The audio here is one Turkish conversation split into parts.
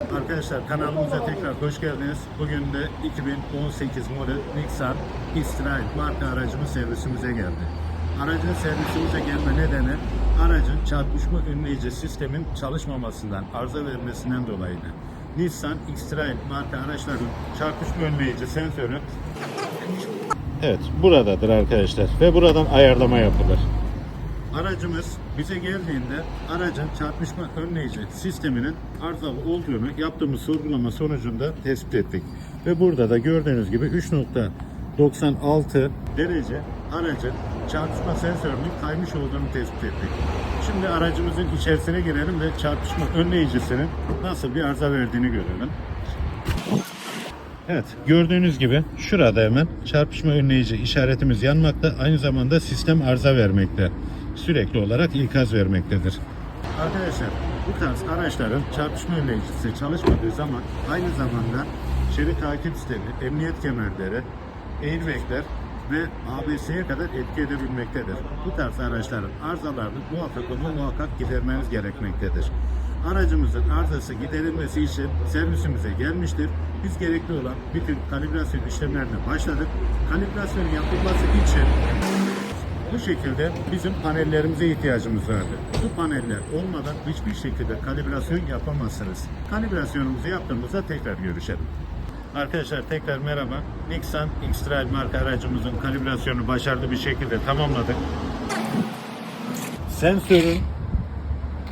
Arkadaşlar kanalımıza tekrar hoş geldiniz. Bugün de 2018 model Nissan X-Trail marka aracımız servisimize geldi. Aracın servisimize gelme nedeni aracın çarpışma önleyici sistemin çalışmamasından, arıza vermesinden dolayıydı. Nissan X-Trail marka araçların çarpışma önleyici sensörü Evet, buradadır arkadaşlar ve buradan ayarlama yapılır. Aracımız bize geldiğinde aracın çarpışma önleyici sisteminin arızalı olduğunu yaptığımız sorgulama sonucunda tespit ettik. Ve burada da gördüğünüz gibi 3.96 derece aracın çarpışma sensörünün kaymış olduğunu tespit ettik. Şimdi aracımızın içerisine girelim ve çarpışma önleyicisinin nasıl bir arıza verdiğini görelim. Evet, gördüğünüz gibi şurada hemen çarpışma önleyici işaretimiz yanmakta. Aynı zamanda sistem arıza vermekte. Sürekli olarak ikaz vermektedir. Arkadaşlar, bu tarz araçların çarpışma önleyicisi çalışmadığı zaman aynı zamanda şerit takip sistemi, emniyet kemerleri, airbagler ve ABS'ye kadar etki edebilmektedir. Bu tarz araçların arızalarını muhakkak ama muhakkak gidermeniz gerekmektedir. Aracımızın arızası giderilmesi için servisimize gelmiştir. Biz gerekli olan bütün kalibrasyon işlemlerine başladık. Kalibrasyon yapılması için bu şekilde bizim panellerimize ihtiyacımız vardı. Bu paneller olmadan hiçbir şekilde kalibrasyon yapamazsınız. Kalibrasyonumuzu yaptığımızda tekrar görüşelim. Arkadaşlar tekrar merhaba. Nissan X-Trail marka aracımızın kalibrasyonu başarılı bir şekilde tamamladık. Sensörün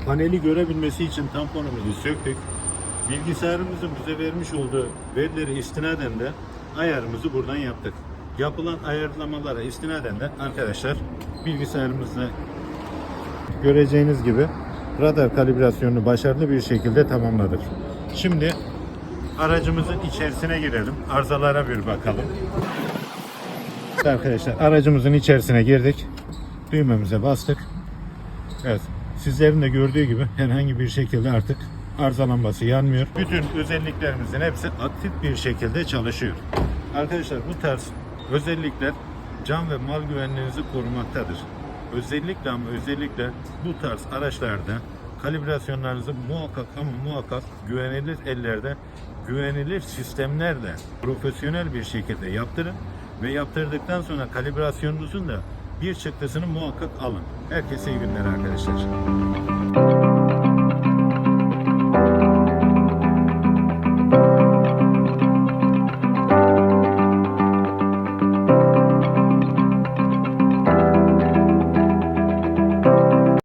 paneli görebilmesi için tamponumuzu söktük. Bilgisayarımızın bize vermiş olduğu verileri istinaden de ayarımızı buradan yaptık. Yapılan ayarlamalara istinaden de arkadaşlar bilgisayarımızda göreceğiniz gibi radar kalibrasyonunu başarılı bir şekilde tamamladık. Şimdi aracımızın içerisine girelim. Arızalara bir bakalım. Arkadaşlar aracımızın içerisine girdik. Düğmemize bastık. Evet. Sizlerin de gördüğü gibi herhangi bir şekilde artık arızalanması yanmıyor. Bütün özelliklerimizin hepsi aktif bir şekilde çalışıyor. Arkadaşlar bu tarz özellikler can ve mal güvenliğinizi korumaktadır. Özellikle ama özellikle bu tarz araçlarda kalibrasyonlarınızı muhakkak ama muhakkak güvenilir ellerde, güvenilir sistemlerle profesyonel bir şekilde yaptırın ve yaptırdıktan sonra kalibrasyonunuzun da bir çıktısını muhakkak alın. Herkese iyi günler arkadaşlar.